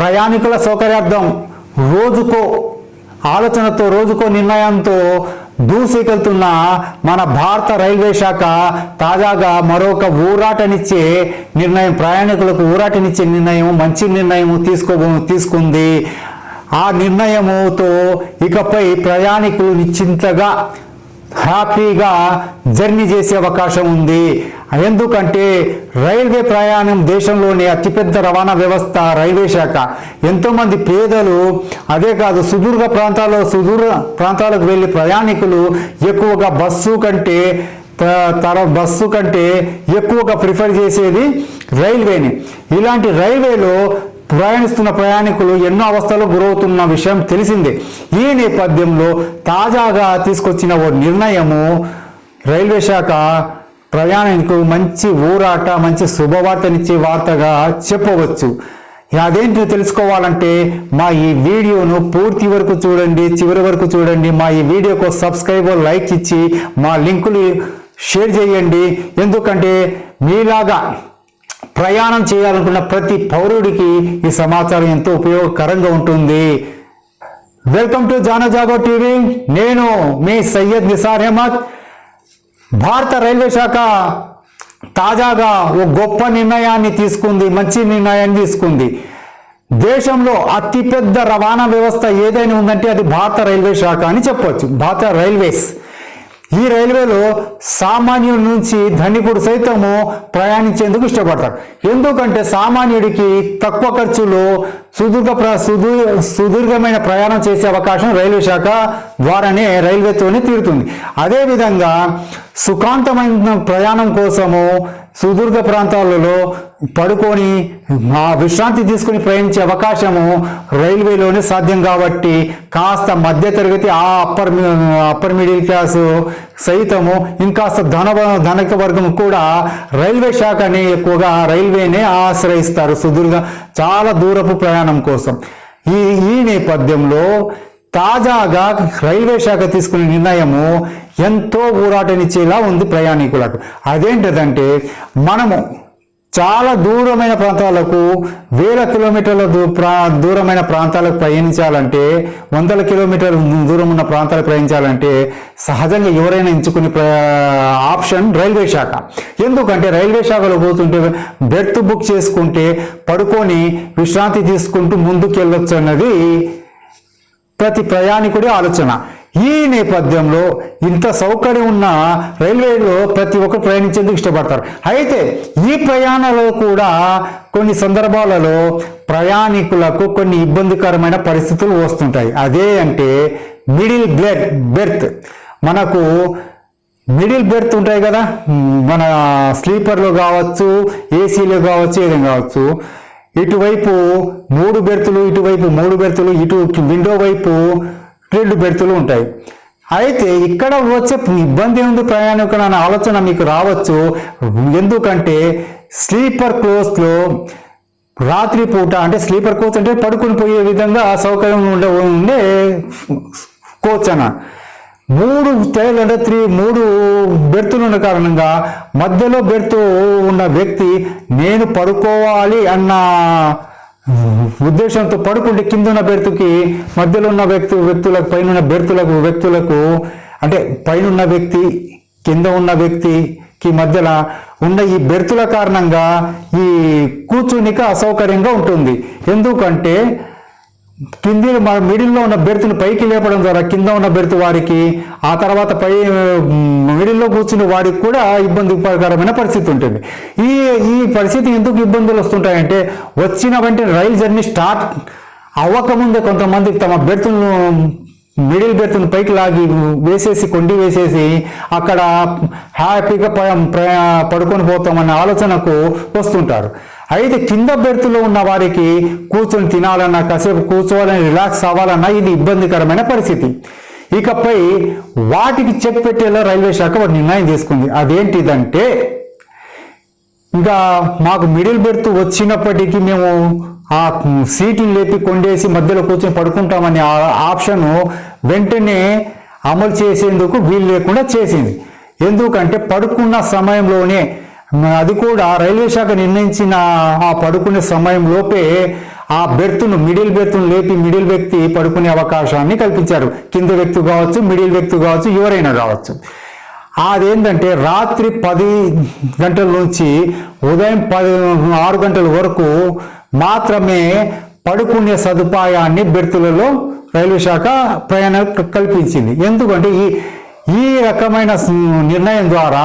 ప్రయాణికుల సౌకర్యార్థం రోజుకో ఆలోచనతో రోజుకో నిర్ణయంతో దూసుకెళ్తున్న మన భారత రైల్వే శాఖ తాజాగా మరొక ఊరాటనిచ్చే నిర్ణయం ప్రయాణికులకు ఊరాటనిచ్చే నిర్ణయం మంచి నిర్ణయం తీసుకో తీసుకుంది. ఆ నిర్ణయముతో ఇకపై ప్రయాణికులు నిశ్చింతగా హ్యాపీగా జర్నీ చేసే అవకాశం ఉంది. ఎందుకంటే రైల్వే ప్రయాణం దేశంలోని అతిపెద్ద రవాణా వ్యవస్థ రైల్వే శాఖ. ఎంతోమంది పేదలు అదే కాదు సుదూర్ఘ ప్రాంతాల్లో సుదూర ప్రాంతాలకు వెళ్ళే ప్రయాణికులు ఎక్కువగా బస్సు కంటే త- తర బస్సు కంటే ఎక్కువగా ప్రిఫర్ చేసేది రైల్వేని. ఇలాంటి రైల్వేలో ప్రయాణిస్తున్న ప్రయాణికులు ఎన్నో అవస్థలు గురవుతున్న విషయం తెలిసిందే. ఈ నేపథ్యంలో తాజాగా తీసుకొచ్చిన ఓ నిర్ణయము రైల్వే శాఖ ప్రయాణికులకు మంచి ఊరాట మంచి శుభవార్తనిచ్చే వార్తగా చెప్పవచ్చు. అదేంటో తెలుసుకోవాలంటే మా ఈ వీడియోను పూర్తి వరకు చూడండి చివరి వరకు చూడండి. మా ఈ వీడియోకు సబ్స్క్రైబ్ లైక్ ఇచ్చి మా లింకులు షేర్ చేయండి. ఎందుకంటే మీలాగా ప్రయాణం చేయాలనుకున్న ప్రతి పౌరుడికి ఈ సమాచారం ఎంతో ఉపయోగకరంగా ఉంటుంది. వెల్కమ్ టు జానజాగో టీవీ నేను మీ సయ్యద్ నిసార్ అహ్మద్. భారత రైల్వే శాఖ తాజాగా ఓ గొప్ప నిర్ణయాన్ని తీసుకుంది మంచి నిర్ణయాన్ని తీసుకుంది. దేశంలో అతిపెద్ద రవాణా వ్యవస్థ ఏదైనా ఉందంటే అది భారత రైల్వే శాఖ అని చెప్పవచ్చు భారత రైల్వేస్. ఈ రైల్వేలో సామాన్యుడి నుంచి ధనికుడు సైతము ప్రయాణించేందుకు ఇష్టపడతారు ఎందుకంటే సామాన్యుడికి తక్కువ ఖర్చులో సుదీర్ఘ ప్ర సుదీ సుదీర్ఘమైన ప్రయాణం చేసే అవకాశం రైల్వే శాఖ ద్వారానే రైల్వేతోనే తీరుతుంది. అదేవిధంగా సుఖాంతమైన ప్రయాణం కోసము సుదీర్ఘ ప్రాంతాలలో పడుకొని మా విశ్రాంతి తీసుకుని ప్రయాణించే అవకాశము రైల్వేలోనే సాధ్యం కాబట్టి కాస్త మధ్యతరగతి ఆ అప్పర్ అప్పర్ మిడిల్ క్లాసు సైతము ఇంకాస్త ధన ధనిక వర్గం కూడా రైల్వే శాఖని ఎక్కువగా రైల్వేనే ఆశ్రయిస్తారు సుదీర్ఘ చాలా దూరపు ప్రయాణం కోసం. ఈ ఈ నేపథ్యంలో తాజాగా రైల్వే శాఖ తీసుకునే నిర్ణయము ఎంతో ఊరాటనిచ్చేలా ఉంది ప్రయాణికులకు. అదేంటిదంటే మనము చాలా దూరమైన ప్రాంతాలకు వేల కిలోమీటర్ల దూ ప్రా దూరమైన ప్రాంతాలకు ప్రయాణించాలంటే వందల కిలోమీటర్ల దూరం ఉన్న ప్రాంతాలకు ప్రయాణించాలంటే సహజంగా ఎవరైనా ఎంచుకునే ఆప్షన్ రైల్వే శాఖ. ఎందుకంటే రైల్వే శాఖలో పోతుంటే బెర్త్ బుక్ చేసుకుంటే పడుకొని విశ్రాంతి తీసుకుంటూ ముందుకు వెళ్ళొచ్చు అన్నది ప్రతి ప్రయాణికుడి ఆలోచన. ఈ నేపథ్యంలో ఇంత సౌకర్యం ఉన్న రైల్వేలో ప్రతి ఒక్కరు ప్రయాణించేందుకు ఇష్టపడతారు. అయితే ఈ ప్రయాణాలలో కూడా కొన్ని సందర్భాలలో ప్రయాణికులకు కొన్ని ఇబ్బందికరమైన పరిస్థితులు వస్తుంటాయి. అదే అంటే మిడిల్ బ్లడ్ బెర్త్. మనకు మిడిల్ బెర్త్ ఉంటాయి కదా? మన స్లీపర్లో కావచ్చు ఏసీలో కావచ్చు ఏదైనా కావచ్చు. ఇటువైపు మూడు బెర్తులు ఇటువైపు మూడు బెర్తులు ఇటు విండో వైపు రెండు బెర్తులు ఉంటాయి. అయితే ఇక్కడ వచ్చే ఇబ్బంది ఉంది ప్రయాణికులు అనే ఆలోచన మీకు రావచ్చు. ఎందుకంటే స్లీపర్ క్లోజ్లో రాత్రి పూట అంటే స్లీపర్ కోచ్ అంటే పడుకుని పోయే విధంగా సౌకర్యం ఉండే ఉండే కోచ్ అన్న. మూడు స్టైల్ అంటే త్రీ మూడు బెర్తులు ఉన్న కారణంగా మధ్యలో బెర్తు ఉన్న వ్యక్తి నేను పడుకోవాలి అన్న ఉద్దేశంతో పడుకుంటే కింద ఉన్న బెర్తుకి మధ్యలో ఉన్న వ్యక్తి వ్యక్తులకు పైన ఉన్న బెర్తులకు వ్యక్తులకు అంటే పైన ఉన్న వ్యక్తి కింద ఉన్న వ్యక్తికి మధ్యలో ఉన్న ఈ బెర్తుల కారణంగా ఈ కూర్చునిక అసౌకర్యంగా ఉంటుంది. ఎందుకంటే కింది మిడిల్లో ఉన్న బెర్త్ని పైకి లేపడం ద్వారా కింద ఉన్న బెర్త్ వారికి ఆ తర్వాత పై మిడిల్లో కూర్చుని వారికి కూడా ఇబ్బందికరమైన పరిస్థితి ఉంటుంది. ఈ ఈ పరిస్థితి ఎందుకు ఇబ్బందులు వస్తుంటాయంటే వచ్చిన వెంటనే రైలు జర్నీ స్టార్ట్ అవ్వకముందే కొంతమంది తమ బెర్త్ను మిడిల్ బెర్త్ను పైకి లాగి వేసేసి కొండి వేసేసి అక్కడ హ్యాపీగా పడుకొని పోతామన్న ఆలోచనకు వస్తుంటారు. అయితే కింద బెర్త్లో ఉన్న వారికి కూర్చొని తినాలన్నా కాసేపు కూర్చోవాలని రిలాక్స్ అవ్వాలన్నా ఇది ఇబ్బందికరమైన పరిస్థితి. ఇకపై వాటికి చెక్ పెట్టేలా రైల్వే శాఖ ఒక నిర్ణయం తీసుకుంది. అదేంటిదంటే ఇంకా మాకు మిడిల్ బెర్త్ వచ్చినప్పటికీ మేము ఆ సీటుని లేపి కొండేసి మధ్యలో కూర్చొని పడుకుంటామనే ఆ ఆప్షన్ వెంటనే అమలు చేసేందుకు వీలు లేకుండా చేసింది. ఎందుకంటే పడుకున్న సమయంలోనే అది కూడా రైల్వే శాఖ నిర్ణయించిన ఆ పడుకునే సమయంలోపే ఆ బెర్త్ను మిడిల్ బెర్త్ను లేపి మిడిల్ వ్యక్తి పడుకునే అవకాశాన్ని కల్పించారు. కింద వ్యక్తి కావచ్చు మిడిల్ వ్యక్తి కావచ్చు ఎవరైనా కావచ్చు. అదేంటంటే రాత్రి పది గంటల నుంచి ఉదయం పది ఆరు గంటల వరకు మాత్రమే పడుకునే సదుపాయాన్ని బెర్తులలో రైల్వే శాఖ ప్రయాణం కల్పించింది. ఎందుకంటే ఈ ఈ రకమైన నిర్ణయం ద్వారా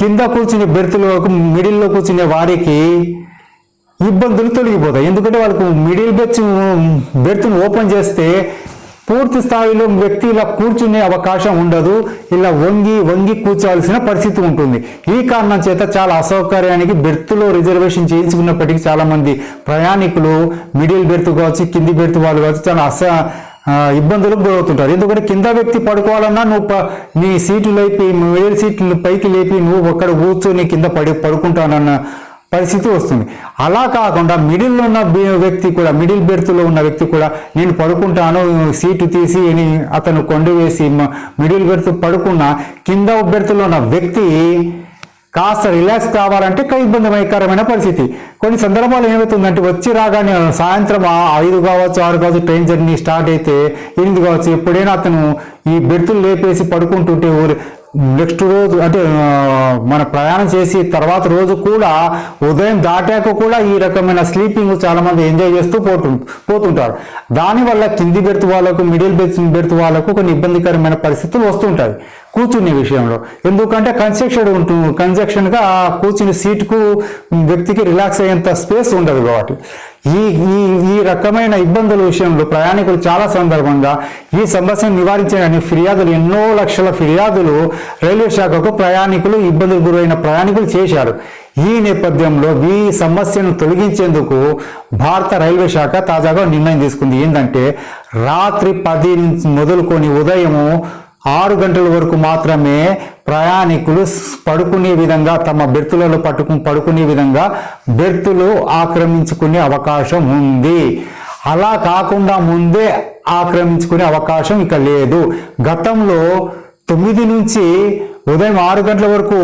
కింద కూర్చునే బెర్తులో మిడిల్లో కూర్చునే వారికి ఇబ్బందులు తొలగిపోతాయి. ఎందుకంటే వాళ్ళకు మిడిల్ బెర్త్ బెర్త్ను ఓపెన్ చేస్తే పూర్తి స్థాయిలో వ్యక్తి ఇలా కూర్చునే అవకాశం ఉండదు. ఇలా వంగి వంగి కూర్చోవలసిన పరిస్థితి ఉంటుంది. ఈ కారణం చేత చాలా అసౌకర్యానికి బెర్త్లో రిజర్వేషన్ చేయించుకున్నప్పటికీ చాలామంది ప్రయాణికులు మిడిల్ బెర్త్ కావచ్చు కింది బెర్త్ వాళ్ళు కావచ్చు చాలా అస ఇబ్బందులకు గురవుతుంటారు. ఎందుకంటే కింద వ్యక్తి పడుకోవాలన్నా నువ్వు ప- నీ సీటు లేపి మిడిల్ సీట్లు పైకి లేపి నువ్వు ఒక్కడ కూర్చొని కింద పడి పడుకుంటానన్న పరిస్థితి వస్తుంది. అలా కాకుండా మిడిల్లో ఉన్న వ్యక్తి కూడా మిడిల్ బెర్త్లో ఉన్న వ్యక్తి కూడా నేను పడుకుంటాను సీటు తీసి అని అతను కొండ వేసి మిడిల్ బెర్త్ పడుకున్న కింద బెర్త్లో ఉన్న వ్యక్తి కాస్త రిలాక్స్ కావాలంటే ఇబ్బందికరమైన పరిస్థితి. కొన్ని సందర్భాలు ఏమవుతుందంటే వచ్చి రాగానే సాయంత్రం ఐదు కావచ్చు ఆరు కావచ్చు ట్రైన్ జర్నీ స్టార్ట్ అయితే ఎనిమిది కావచ్చు ఎప్పుడైనా అతను ఈ బెర్తులు లేపేసి పడుకుంటుంటే ఊరి నెక్స్ట్ రోజు అంటే మన ప్రయాణం చేసి తర్వాత రోజు కూడా ఉదయం దాటాక కూడా ఈ రకమైన స్లీపింగ్ చాలామంది ఎంజాయ్ చేస్తూ పోతు పోతుంటారు. దానివల్ల కింది బెర్త్ వాళ్ళకు మిడిల్ బెర్త్ బెర్త్ వాళ్ళకు కొన్ని ఇబ్బందికరమైన పరిస్థితులు వస్తుంటాయి. కూర్చునే విషయంలో. ఎందుకంటే కన్స్ట్రక్షన్ ఉంటుంది కన్సెక్షన్గా ఆ కూర్చుని సీటుకు వ్యక్తికి రిలాక్స్ అయ్యేంత స్పేస్ ఉండదు కాబట్టి. ఈ ఈ ఈ రకమైన ఇబ్బందుల విషయంలో ప్రయాణికులు చాలా సందర్భంగా ఈ సమస్యను నివారించడానికి ఫిర్యాదులు ఎన్నో లక్షల ఫిర్యాదులు రైల్వే శాఖకు ప్రయాణికులు ఇబ్బందులు గురైన ప్రయాణికులు చేశారు. ఈ నేపథ్యంలో ఈ సమస్యను తొలగించేందుకు భారత రైల్వే శాఖ తాజాగా నిర్ణయం తీసుకుంది. ఏంటంటే రాత్రి పది నుంచి మొదలుకొని ఉదయము ఆరు గంటల వరకు మాత్రమే ప్రయాణికులు పడుకునే విధంగా తమ బెర్తులలో పట్టుకు పడుకునే విధంగా బెర్తులు ఆక్రమించుకునే అవకాశం ఉంది. అలా కాకుండా ముందే ఆక్రమించుకునే అవకాశం ఇక లేదు. గతంలో తొమ్మిది నుంచి ఉదయం ఆరు గంటల వరకు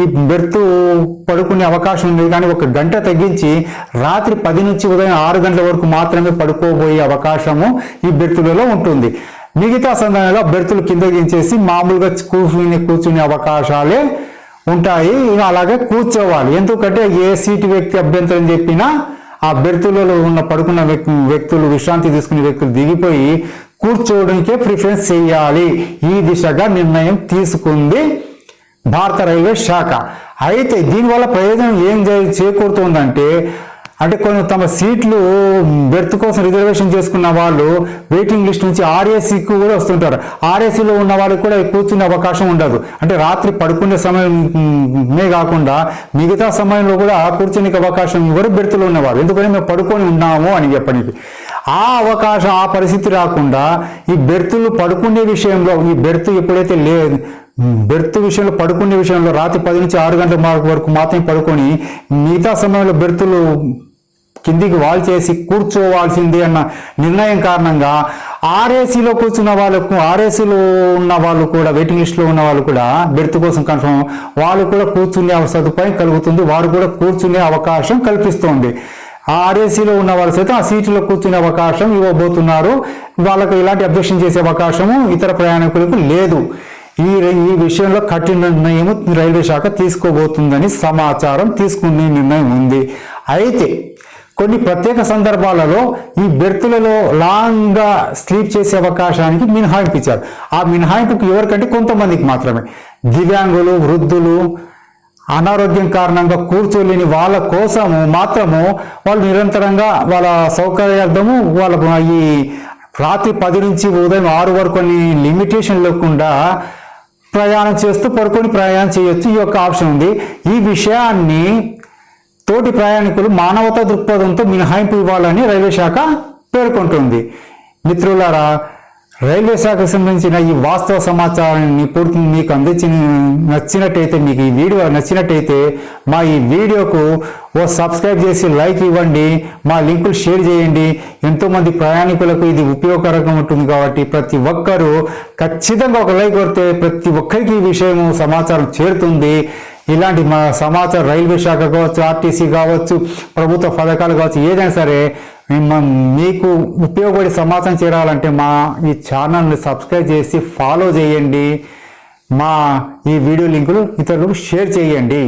ఈ బెర్త్ పడుకునే అవకాశం ఉంది. కానీ ఒక గంట తగ్గించి రాత్రి పది నుంచి ఉదయం ఆరు గంటల వరకు మాత్రమే పడుకోబోయే అవకాశము ఈ బెర్తులలో ఉంటుంది. మిగతా సందర్భంలో బెర్తులు కిందగించేసి మామూలుగా కూర్చుని కూర్చునే అవకాశాలే ఉంటాయి. ఇక అలాగే కూర్చోవాలి. ఎందుకంటే ఏ సీటు వ్యక్తి అభ్యంతరం చెప్పినా ఆ బెర్తులలో ఉన్న పడుకున్న వ్యక్తి వ్యక్తులు విశ్రాంతి తీసుకునే వ్యక్తులు దిగిపోయి కూర్చోవడానికే ప్రిఫరెన్స్ చేయాలి. ఈ దిశగా నిర్ణయం తీసుకుంది భారత రైల్వే శాఖ. అయితే దీనివల్ల ప్రయోజనం ఏం చేకూరుతుందంటే అంటే కొన్ని తమ సీట్లు బెర్త్ కోసం రిజర్వేషన్ చేసుకున్న వాళ్ళు వెయిటింగ్ లిస్ట్ నుంచి ఆర్ఏసీకి కూడా వస్తుంటారు. ఆర్ఏసీలో ఉన్న వాళ్ళకి కూడా కూర్చునే అవకాశం ఉండదు. అంటే రాత్రి పడుకునే సమయమే కాకుండా మిగతా సమయంలో కూడా కూర్చునే అవకాశం ఎవరు బెర్త్లో ఉన్నవారు? ఎందుకంటే మేము పడుకొని ఉన్నాము అని చెప్పడానికి. ఆ అవకాశం ఆ పరిస్థితి రాకుండా ఈ బెర్తులు పడుకునే విషయంలో ఈ బెర్త్ ఎప్పుడైతే లే బెర్త్ విషయంలో పడుకునే విషయంలో రాత్రి పది నుంచి ఆరు గంటల వరకు మాత్రమే పడుకొని మిగతా సమయంలో బెర్తులు కిందికి వాల్ చేసి కూర్చోవాల్సింది అన్న నిర్ణయం కారణంగా ఆర్ఏసీలో కూర్చున్న వాళ్ళకు ఆర్ఏసీలో ఉన్న వాళ్ళు కూడా వెయిటింగ్ లిస్ట్లో ఉన్న వాళ్ళు కూడా బెర్త్ కోసం కన్ఫర్మ్ వాళ్ళు కూడా కూర్చునే సదుపాయం కలుగుతుంది. వారు కూడా కూర్చునే అవకాశం కల్పిస్తోంది. ఆ ఆర్ఏసీలో ఉన్న వాళ్ళు సైతం ఆ సీట్లో కూర్చునే అవకాశం ఇవ్వబోతున్నారు. వాళ్ళకు ఇలాంటి అబ్జెక్షన్ చేసే అవకాశము ఇతర ప్రయాణికులకు లేదు. ఈ ఈ విషయంలో కఠిన నిర్ణయం రైల్వే శాఖ తీసుకోబోతుందని సమాచారం తీసుకునే నిర్ణయం ఉంది. అయితే కొన్ని ప్రత్యేక సందర్భాలలో ఈ బెర్తులలో లాంగ్గా స్లీప్ చేసే అవకాశానికి మినహాయింపు ఇచ్చారు ఆ మినహాయింపుకు ఎవరికంటే కొంతమందికి మాత్రమే. దివ్యాంగులు వృద్ధులు అనారోగ్యం కారణంగా కూర్చోలేని వాళ్ళ కోసము మాత్రము వాళ్ళు నిరంతరంగా వాళ్ళ సౌకర్యార్థము వాళ్ళ ఈ రాత్రి పది నుంచి ఉదయం ఆరు వరకు అని లిమిటేషన్ లేకుండా ప్రయాణం చేస్తూ పడుకొని ప్రయాణం చేయొచ్చు ఈ యొక్క ఆప్షన్ ఉంది. ఈ విషయాన్ని తోటి ప్రయాణికులు మానవతా దృక్పథంతో మినహాయింపు ఇవ్వాలని రైల్వే శాఖ పేర్కొంటుంది. మిత్రులారా రైల్వే శాఖకు సంబంధించిన ఈ వాస్తవ సమాచారాన్ని పూర్తి మీకు అందించిన నచ్చినట్టయితే మీకు ఈ వీడియో నచ్చినట్టయితే మా ఈ వీడియోకు ఓ సబ్స్క్రైబ్ చేసి లైక్ ఇవ్వండి. మా లింకులు షేర్ చేయండి. ఎంతోమంది ప్రయాణికులకు ఇది ఉపయోగకరంగా ఉంటుంది కాబట్టి ప్రతి ఒక్కరూ ఖచ్చితంగా ఒక లైక్ కొడితే ప్రతి ఒక్కరికి ఈ విషయం సమాచారం చేరుతుంది. ఇలాంటి మన సమాచారం రైల్వే శాఖ కావచ్చు ఆర్టీసీ కావచ్చు ప్రభుత్వ పథకాలు కావచ్చు ఏదైనా సరే మీకు ఉపయోగపడే సమాచారం చేరాలంటే మా ఈ ఛానల్ని సబ్స్క్రైబ్ చేసి ఫాలో చేయండి. మా ఈ వీడియో లింకులు ఇతరులకు షేర్ చేయండి.